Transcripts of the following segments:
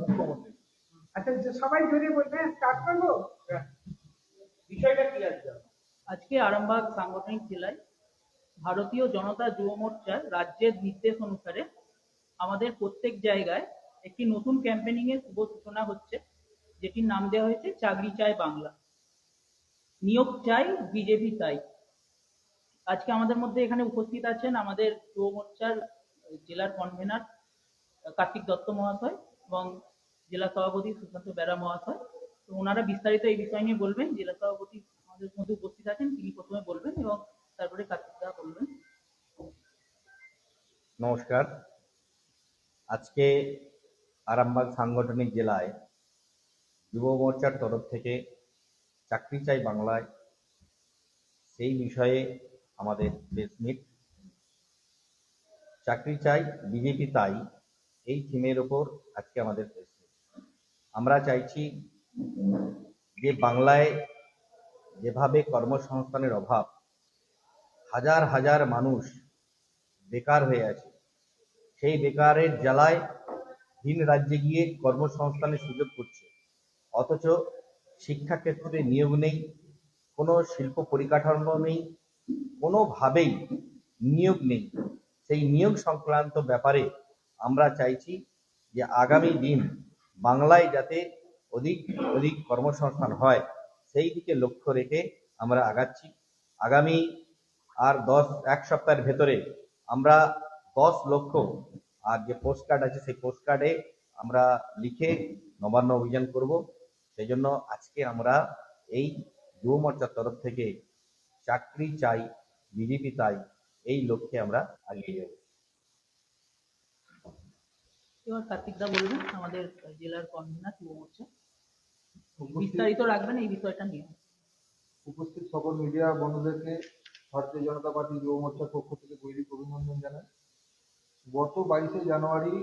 মুখ্যমন্ত্রী। আচ্ছা সবাই জড়িয়ে বলবেন স্টার্ট করব? বিষয়টা কি আজকে আরামবাগ সাংগঠনিক জেলায় ভারতীয় জনতা যুব মোর্চার রাজ্যের নির্দেশ অনুসারে আমাদের প্রত্যেক জায়গায় একটি নতুন ক্যাম্পেনিং এর শুভ সূচনা হচ্ছে, যেটির নাম দেওয়া হয়েছে চাকরি চাই বাংলা। নিয়োগ চাই বিজেপি তাই। আজকে আমাদের মধ্যে এখানে উপস্থিত আছেন আমাদের যুব মোর্চার জেলার কনভেনার কার্তিক দত্ত মহাশয় এবং জেলা সভাপতি সুশান্ত বেড়া মহাশয়। তো ওনারা বিস্তারিত এই বিষয় নিয়ে বলবেন, জেলা সভাপতি আমাদের মধ্যে উপস্থিত আছেন, তিনি প্রথমে বলবেন এবং তারপরে কার্তিক দা বলবেন। নমস্কার। আজকে আরামবাগ সাংগঠনিক জেলায় যুব মোর্চার তরফ থেকে চাকরি চাই বাংলায়, সেই বিষয়ে আমাদের প্রেস মিট চাকরি চাই, বিজেপি তাই। এই থিমের ওপর আজকে আমাদের আমরা চাইছি যে বাংলায় যেভাবে কর্মসংস্থানের অভাব, হাজার হাজার মানুষ বেকার হয়ে আছে, সেই বেকারের জ্বালায় ভিন রাজ্যে গিয়ে কর্মসংস্থানের সুযোগ করছে অথচ শিক্ষাক্ষেত্রে নিয়োগ নেই, কোনো শিল্প পরিকাঠামো নেই, কোনোভাবেই নিয়োগ নেই। সেই নিয়োগ সংক্রান্ত ব্যাপারে আমরা চাইছি যে আগামী দিন বাংলায় যাতে অধিক অধিক কর্মসংস্থান হয়, সেই দিকে লক্ষ্য রেখে আমরা আগাচ্ছি। আগামী আর দশ, এক সপ্তাহের ভেতরে আমরা দশ লক্ষ, আর যে পোস্ট কার্ড আছে সেই পোস্ট কার্ডে আমরা লিখে নবান্ন অভিযান করব। সেই জন্য আজকে আমরা এই যুব মোর্চার তরফ থেকে চাকরি চাই, বিজেপি তাই, এই লক্ষ্যে আমরা এগিয়ে যাব। এবার কার্তিক দা বলবেন আমাদের জেলার কনভেনার যুব মোর্চা। বিস্তারিত রাখবেন এই বিষয়টা নিয়ে। উপস্থিত সকল মিডিয়া বন্ধুদেরকে ভারতীয় জনতা পার্টি যুব মোর্চার পক্ষ থেকে গৈরিক অভিনন্দন জানাই। গত বাইশে জানুয়ারি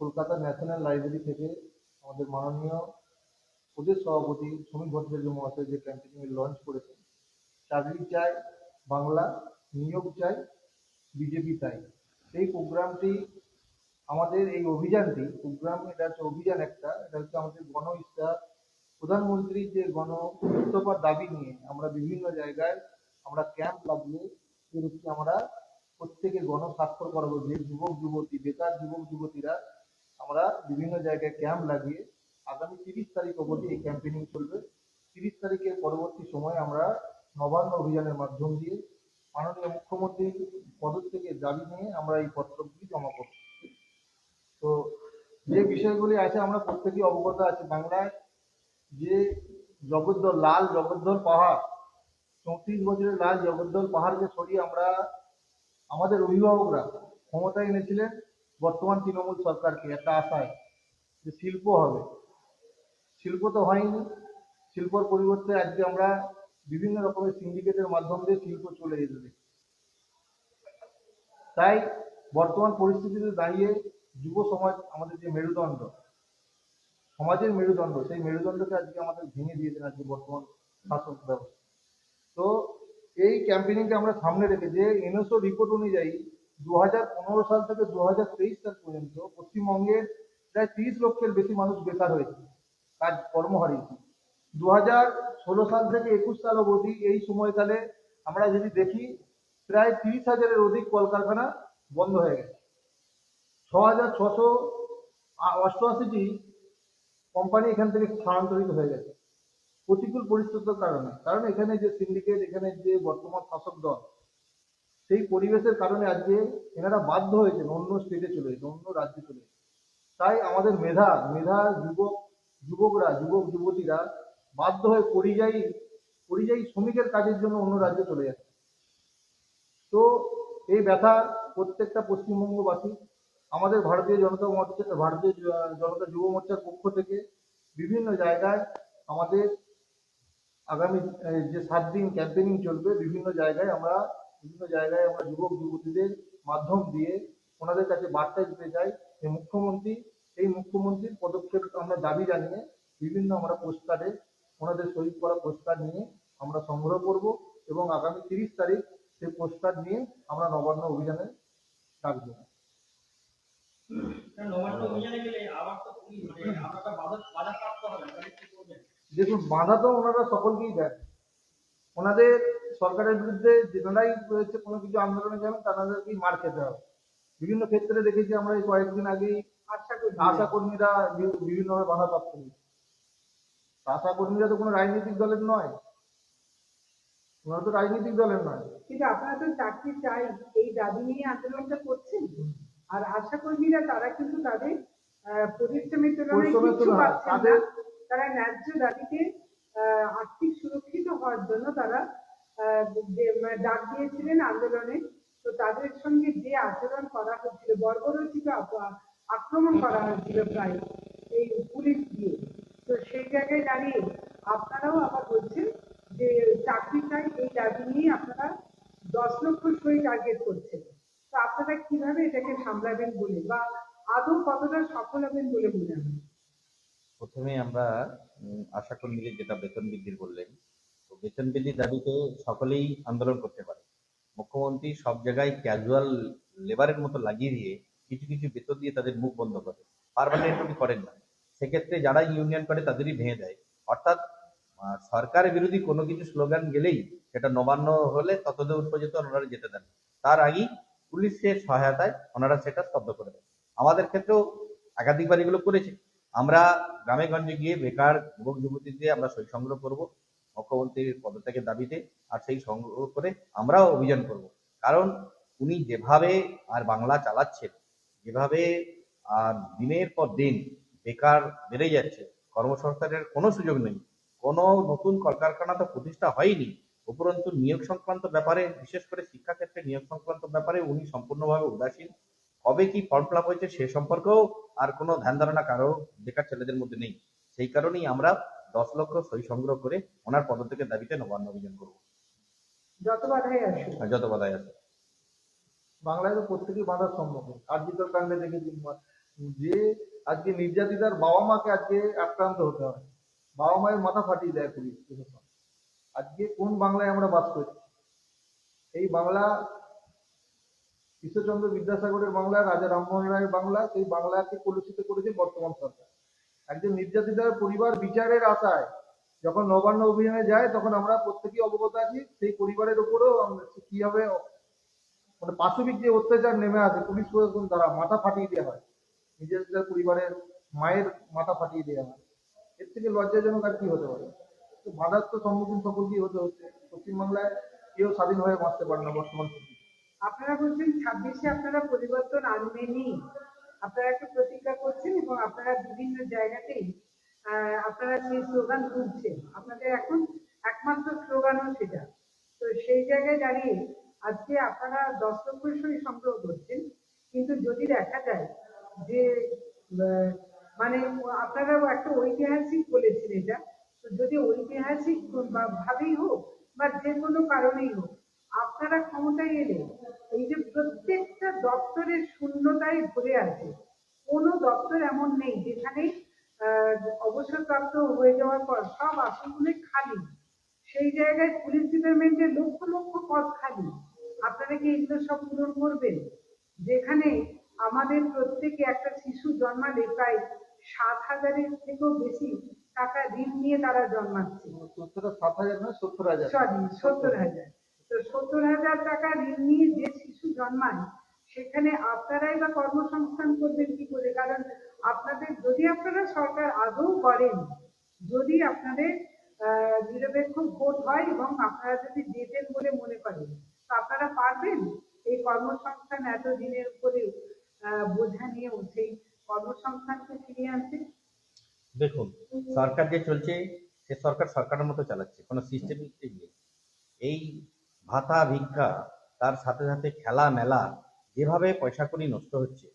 কলকাতা ন্যাশনাল লাইব্রেরি থেকে আমাদের মাননীয় প্রদেশ সভাপতি সমীর ভট্টাচার্য মহাশয় যে ক্যাম্পেইন লঞ্চ করেছেন চাকরি চাই বাংলা নিয়োগ চাই বিজেপি চাই এই প্রোগ্রামটি আমাদের এই অভিযানটি প্রোগ্রাম এটা হচ্ছে অভিযান একটা, এটা হচ্ছে আমাদের গণ ইস্তাহার প্রধানমন্ত্রীর যে গণ ইস্তফার দাবি নিয়ে আমরা বিভিন্ন জায়গায় আমরা ক্যাম্প লাগিয়ে এর হচ্ছে আমরা প্রত্যেকে গণ স্বাক্ষর করাবো, যে যুবক, যুবতী, বেকার যুবক, যুবতীরা আমরা বিভিন্ন জায়গায় ক্যাম্প লাগিয়ে আগামী তিরিশ তারিখ অবধি এই ক্যাম্পেনিং চলবে। তিরিশ তারিখের পরবর্তী সময় আমরা নবান্ন অভিযানের মাধ্যম দিয়ে মাননীয় মুখ্যমন্ত্রীর পদত্যাগের দাবি নিয়ে আমরা এই পত্রগুলি জমা করব। তো যে বিষয়গুলি আছে, আমরা প্রত্যেকেই অবগত আছি। বাংলায় যে জগদ্দল, লাল জগদ্দল পাহাড়, চৌত্রিশ বছরের লাল জগদ্দল পাহাড়কে সরিয়ে আমরা আমাদের অভিভাবকরা ক্ষমতায় এনেছিলেন, বর্তমান তৃণমূল সরকারকে একটা আশায় যে শিল্প হবে। শিল্প তো হয়নি, শিল্পর পরিবর্তে আজকে আমরা বিভিন্ন রকমের সিন্ডিকেটের মাধ্যম দিয়ে শিল্প চলে দেখি তাই বর্তমান পরিস্থিতিতে দাঁড়িয়ে যুব সমাজ আমাদের যে মেরুদণ্ড, সমাজের মেরুদণ্ড, সেই মেরুদণ্ডকে আজকে আমাদের ভেঙে দিয়েছেন আজকে বর্তমান শাসক ব্যবস্থা। তো এই ক্যাম্পেইনিংকে আমরা সামনে রেখে যে এনএসও রিপোর্ট অনুযায়ী দু পনেরো সাল থেকে দু হাজার তেইশ সাল পর্যন্ত পশ্চিমবঙ্গের প্রায় তিরিশ লক্ষের বেশি মানুষ বেকার হয়েছে, কাজ, কর্ম হারিয়েছে। দু ষোলো সাল থেকে একুশ সাল অবধি এই সময়কালে আমরা যদি দেখি, প্রায় তিরিশ হাজারের অধিক কলকারখানা বন্ধ হয়ে গেছে। ছ হাজার ছশো অষ্টআশিটি কোম্পানি এখান থেকে স্থানান্তরিত হয়ে গেছে। প্রতিকূল পরিস্থিতির কারণে। কারণ এখানে যে সিন্ডিকেট এখানে যে বর্তমান শাসক দল, সেই পরিবেশের কারণে আজকে এনারা বাধ্য হয়েছেন, অন্য স্টেটে চলে যেতে অন্য রাজ্যে চলে তাই আমাদের মেধা মেধা যুবক, যুবকরা, যুবক, যুবতীরা বাধ্য হয়ে পরিযায়ী পরিযায়ী শ্রমিকের কাজের জন্য অন্য রাজ্যে চলে যাচ্ছে। তো এই ব্যথা প্রত্যেকটা পশ্চিমবঙ্গবাসী আমাদের ভারতীয় জনতা মোর্চা ভারতীয় জনতা যুব মোর্চার পক্ষ থেকে বিভিন্ন জায়গায় আমাদের আগামী যে সাত দিন ক্যাম্পেনিং চলবে, বিভিন্ন জায়গায় আমরা, বিভিন্ন জায়গায় আমরা যুবক, যুবতীদের মাধ্যম দিয়ে ওনাদের কাছে বার্তা দিতে চাই যে মুখ্যমন্ত্রী, এই মুখ্যমন্ত্রীর পদক্ষেপ আমরা দাবি জানিয়ে বিভিন্ন আমরা পোস্ট কার্ডে ওনাদের সই করা পোস্ট কার্ড নিয়ে আমরা সংগ্রহ করব এবং আগামী তিরিশ তারিখ সেই পোস্ট কার্ড নিয়ে আমরা নবান্ন অভিযানে ডাক দেবো নবান্ন অভিযানে গেলে আবার তো পুলিশ মানে আপনারা বাধা বাধাপ্রাপ্ত হবেন তাহলে কি করবেন দেখুন বাধা তো ওনারা সকলকেই দেন ওনাদের সরকারের বিরুদ্ধে যেনারাই রয়েছে কোনো কিছু আন্দোলনে যাবেন তাদেরকেই মার খেতে হবে। বিভিন্ন ক্ষেত্রে দেখেছি আমরা এই কয়েকদিন আগেই আশা কর্মীরা বিভিন্নভাবে বাধাপ্রাপ্ত হয়েছে আশা কর্মীরা তো কোনো রাজনৈতিক দলের নয়। ওনারা তো রাজনৈতিক দলের নয়। কিন্তু আপনারা তো চাকরি চাই এই দাবি নিয়ে আন্দোলনটা করছেন। আর আশা কর্মীরা তারা কিন্তু তাদের পরিশ্রমের তুলনায় কিছু পাচ্ছেন না। তাদের- তারা ন্যায্য দাবিতে আর্থিক সুরক্ষিত হওয়ার জন্য তারা মানে ডাক দিয়েছিলেন আন্দোলনে। তো তাদের সঙ্গে যে আচরণ করা হচ্ছিল বর্বরচিত আক্রমণ করা হয়েছিল প্রায় এই পুলিশ দিয়ে। তো সেই জায়গায় দাঁড়িয়ে আপনারাও আবার বলছেন যে, চাকরি চাই, এই দাবি নিয়ে আপনারা দশ লক্ষ সই টার্গেট করছেন। তো আপনারা কীভাবে এটাকে সামলাবেন বলে, বা আদৌ কতটা সফল হবেন বলে মনে হয়? প্রথমে আমরা উম, আশা কর্মীদের যেটা বেতন বৃদ্ধির বললেন তো বেতন বৃদ্ধির দাবিতে সকলেই আন্দোলন করতে পারে। মুখ্যমন্ত্রী সব জায়গায় ক্যাজুয়াল লেবারের মতো লাগিয়ে দিয়ে কিছু কিছু বেতন দিয়ে তাদের মুখ বন্ধ করে। পারমানেন্ট উনি করেন না? সেক্ষেত্রে যারা ইউনিয়ন করে তাদেরই ভেঙে দেয়। অর্থাৎ সরকার বিরোধী কোনো কিছু স্লোগান গেলেই সেটা নবান্ন হলে ততদূর পর্যন্ত ওনারা যেতে দেন। তার আগেই পুলিশের সহায়তায় ওনারা সেটা স্তব্ধ করে দেন। আমাদের ক্ষেত্রেও একাধিকবার এগুলো করেছে। আমরা গ্রামে গঞ্জে গিয়ে বেকার যুবক যুবতীদের আমরা সই সংগ্রহ করব, মুখ্যমন্ত্রীর পদত্যাগের দাবিতে, আর সেই সংগ্রহ করে আমরাও অভিযান করব। কারণ উনি যেভাবে আর বাংলা চালাচ্ছেন, যেভাবে আর দিনের পর দিন বেকার বেড়ে যাচ্ছে, কর্মসংস্থানের কোনো সুযোগ নেই, কোনো নতুন কলকারখানা তো প্রতিষ্ঠা হয়নি, উপরন্তু নিয়োগ সংক্রান্ত ব্যাপারে, বিশেষ করে শিক্ষাক্ষেত্রে নিয়োগ সংক্রান্ত ব্যাপারে উনি সম্পূর্ণভাবে উদাসীন। কবে কি ফর্ম ফিল হয়েছে সে সম্পর্কেও আর কোনো ধ্যান ধারণা কারও বেকার ছেলেদের মধ্যে নেই। সেই কারণেই আমরা দশ লক্ষ সই সংগ্রহ করে ওনার পদত্যাগের দাবিতে নবান্ন অভিযান করব। যত বাধাই আসুক। আর যত বাধাই আছে বাংলায় তো প্রত্যেকেই বাধার সম্মুখীন কাণ্ডে দেখেছি যে আজকে নির্যাতিতার বাবা মাকে আজকে আক্রান্ত হতে হয় বাবা মায়ের মাথা ফাটিয়ে দেয় পুলিশ প্রশাসন। আজকে কোন বাংলায় আমরা বাস করছি? এই বাংলা ঈশ্বরচন্দ্র বিদ্যাসাগরের বাংলা, রাজা রামমোহন রায়ের বাংলা, সেই বাংলাকে কলুষিত করেছে বর্তমান সরকার। একজন নির্যাতিতার পরিবার বিচারের আশায় যখন নবান্ন অভিযানে যায়, তখন আমরা প্রত্যেকেই অবগত আছি, সেই পরিবারের উপরেও কীভাবে মানে পাশবিক যে অত্যাচার নেমে আসে, পুলিশ প্রশাসন দ্বারা মাথা ফাটিয়ে দেওয়া হয়। নিজেদের পরিবারের মায়ের মাথা ফাটিয়ে দেওয়া হয়। এর থেকে লজ্জাজনক আর কি হতে পারে? তো বাধার তো সম্মুখীন সকলকেই হতে হচ্ছে। পশ্চিমবাংলায় কেউ স্বাধীনভাবে বাঁচতে পারে না বর্তমান। আপনারা বলছেন ছাব্বিশে আপনারা পরিবর্তন আনবেনই। আপনারা একটা প্রতিজ্ঞা করছেন এবং আপনারা বিভিন্ন জায়গাতেই আপনারা সেই স্লোগান তুলছেন, আপনাদের এখন একমাত্র স্লোগানও সেটা। তো সেই জায়গায় দাঁড়িয়ে আজকে আপনারা দশ লক্ষ সই সংগ্রহ করছেন, কিন্তু যদি দেখা যায় যে মানে আপনারাও একটা ঐতিহাসিক বলেছেন এটা, তো যদি ঐতিহাসিক ভাবেই হোক বা যে কোনো কারণেই হোক আপনারা ক্ষমতায় এলে এই যে প্রত্যেকটা দপ্তরের শূন্যতায় ভরে আছে কোনো দপ্তর এমন নেই যেখানে অবসরপ্রাপ্ত হয়ে যাওয়ার পর সব আসনগুলো খালি। সেই জায়গায় পুলিশ ডিপার্টমেন্টের লক্ষ লক্ষ পদ খালি। আপনারা কি এগুলো সব পূরণ করবেন? যেখানে আমাদের প্রত্যেকে একটা শিশু জন্মালে প্রায় সাত হাজারের থেকেও বেশি টাকা ঋণ নিয়ে তারা জন্মাচ্ছে। সাত হাজার সত্তর হাজার। সরি সত্তর হাজার। তো সত্তর হাজার টাকা ঋণ নিয়ে যে শিশু জন্মায় সেখানে আপনারাই বা কর্মসংস্থান করবেন কি করে? কারণ আপনাদের যদি আপনারা সরকার আদৌ করেন যদি আপনাদের নিরপেক্ষ ভোট হয় এবং আপনারা যদি জেতেন বলে মনে করেন তো আপনারা পারবেন এই কর্মসংস্থান এত দিনের উপরে বোঝা নিয়েও সেই কর্মসংস্থানকে ফিরিয়ে আনতে। দেখুন সরকার যে চলছে সে সরকার সরকারের মতো চালাচ্ছে কোনো সিস্টেমিক নেই। এই ভাতা ভিক্ষা তার সাথে সাথে খেলা মেলা যেভাবে পয়সা করি নষ্ট হচ্ছে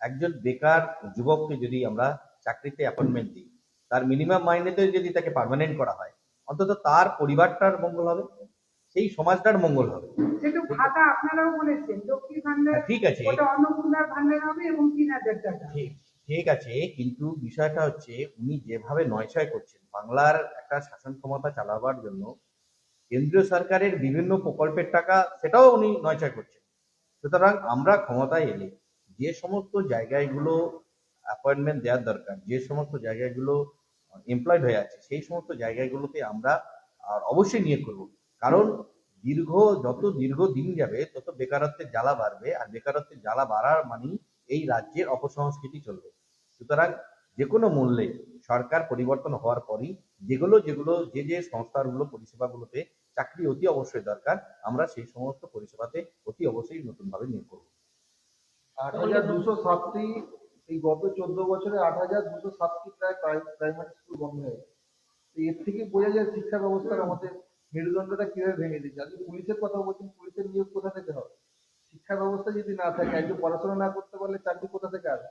একজন বেকার যুবককে যদি আমরা চাকরিতে অ্যাপয়েন্টমেন্ট দিই তার মিনিমাম মাইনেতে যদি তাকে পার্মানেন্ট করা হয় অন্তত তার পরিবারটার মঙ্গল হবে সেই সমাজটার মঙ্গল হবে। ভাতা আপনারাও বলেছেন লক্ষ্মী ভান্ডার হ্যাঁ, ঠিক আছে। অন্নপূর্ণার ভান্ডার হবে এবং তিন হাজার টাকা। ঠিক ঠিক আছে কিন্তু বিষয়টা হচ্ছে উনি যেভাবে নয়ছয় করছেন বাংলার একটা শাসন ক্ষমতা চালাবার জন্য কেন্দ্রীয় সরকারের বিভিন্ন প্রকল্পের টাকা, সেটাও উনি নয়ছয় করছেন। সুতরাং আমরা ক্ষমতায় এলে যে সমস্ত জায়গাগুলো অ্যাপয়েন্টমেন্ট দেওয়ার দরকার, যে সমস্ত জায়গাগুলো এমপ্লয়েড হয়ে আছে, সেই সমস্ত জায়গাগুলোতে আমরা আর অবশ্যই নিয়োগ করব। কারণ দীর্ঘ, যত দীর্ঘ দিন যাবে, তত বেকারত্বের জ্বালা বাড়বে, আর বেকারত্বের জ্বালা বাড়ার মানেই এই রাজ্যের অপসংস্কৃতি চলবে। সুতরাং যে কোনো মূল্যে সরকার পরিবর্তন হওয়ার পরই যেগুলো যেগুলো, যে যে সংস্থাগুলো, পরিষেবাগুলোতে চাকরি অতি অবশ্যই দরকার। আমরা সেই সমস্ত পরিষেবাতে অতি অবশ্যই নতুনভাবে নিয়োগ করব। আট হাজার দুশো সাতটি, এই গত চোদ্দ বছরে আট হাজার দুশো সাতটি প্রায় প্রাইমারি স্কুল বন্ধ এর থেকে বোঝা যায় শিক্ষা ব্যবস্থার আমাদের মেরুদণ্ডটা কীভাবে ভেঙে দিচ্ছে। আজকে পুলিশের কথা বলছেন পুলিশের নিয়োগ কোথা থেকে হবে? শিক্ষা ব্যবস্থা যদি না থাকে, একজন পড়াশোনা না করতে পারলে চাকরি কোথা থেকে আসবে?